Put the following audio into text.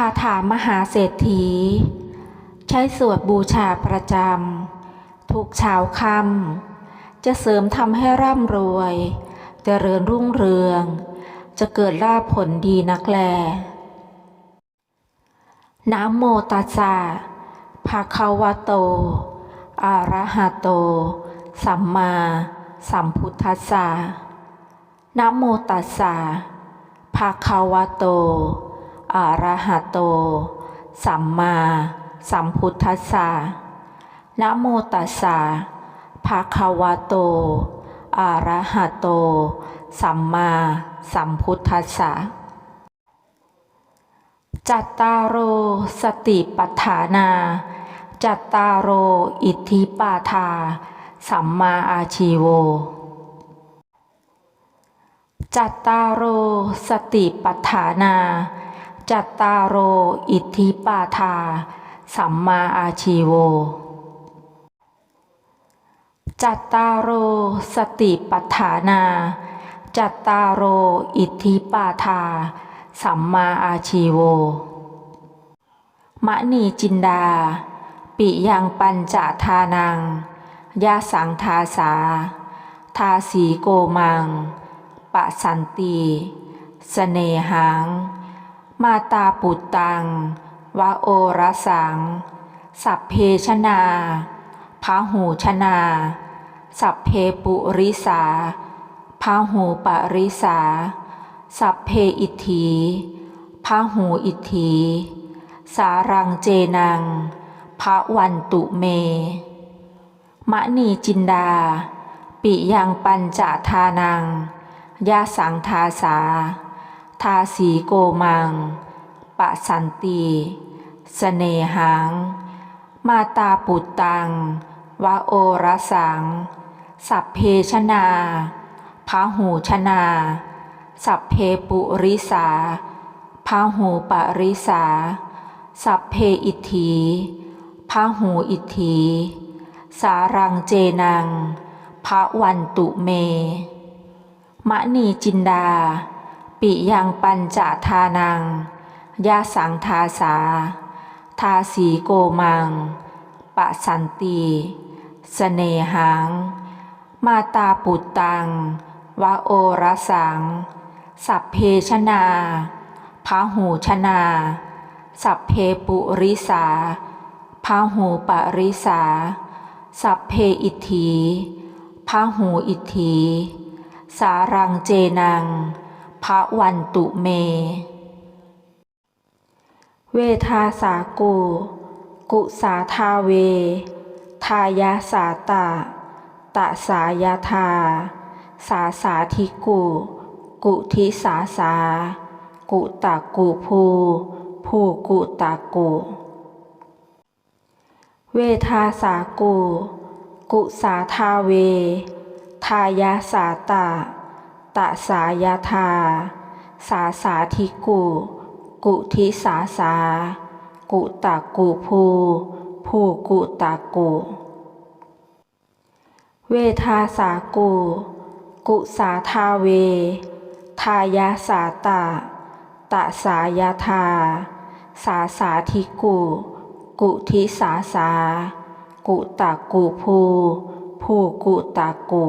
คาถามหาเศรษฐี ใช้สวดบูชาประจำทุกเช้าค่ำจะเสริมทำให้ร่ำรวยจเจริญรุ่งเรือง จะเกิดลาภผลดีนักแลนะโมตัสสะภะคะวะโต อะระหะโต สัมมาสัมพุทธัสสะนะโมตัสสะภะคะวะโต อะระหะโต สัมมาสัมพุทธัสสะนะโมตัสสะภะคะวะโต อะระหะโต สัมมาสัมพุทธัสสะจัตตารโอสติปัฏฐานา จัตตารโออิทธิปาทา สัมมาอาชีโว จัตตารโอสติปัฏฐานา จัตตารโออิทธิปาทา สัมมาอาชีโว จัตตารโอสติปัฏฐานา จัตตารโออิทธิปาทา สัมมาอาชีโว มะนีจินดา ปิยังปัญจทานัง ยาสังทาสา ทาสีโกมัง ปะสันตีสเสนหัง มาตาปุตตัง วะโอรสัง สัพเพชนาพาหูชนา สัพเพปุริสาพาหูปริสา สัพเพอิทธีพาหูอิทธีสารังเจนังพระวันตุเม มะนีจินดา ปิยังปัญจทานัง ยาสังทาสา ทาสีโกมัง ปะสันตีสเสนหัง มาตาปุตตัง วะโอรสัง สัพเพชนาพาหูชนา สัพเพปุริสาพาหูปริสา สัพเพอิทีพาหูอิทีสารังเจนังพระวันตุเม มะนีจินดา ปิยังปัญจทานัง ยาสังทาสา ทาสีโกมัง ปะสันตีสเสนหัง มาตาปุตตัง วะโอรสัง สัพเพชนาพาหูชนา สัพเพปุริสาพาหูปริสา สัพเพอิทธีพาหูอิทธี สารังเจนัง พระวันตุเม เวทาสากูกุสาทาเว ทายาสาตาตะสายาทา สาสาธิกุ กุทิสาสา กุตะกุภูภูกุตะกุ เวทาสากูกุสาทาเว ทายาสาตา ตะสายาทาสาสาธิกุ กุทิสาสา กุตะกุภูภูกุตะกุ เวทาสากูกุสาทาเว ทายาสาตาตะสายาทาสาสาธิกุ กุทิสาสา กุตะกุภูภูกุตะกุ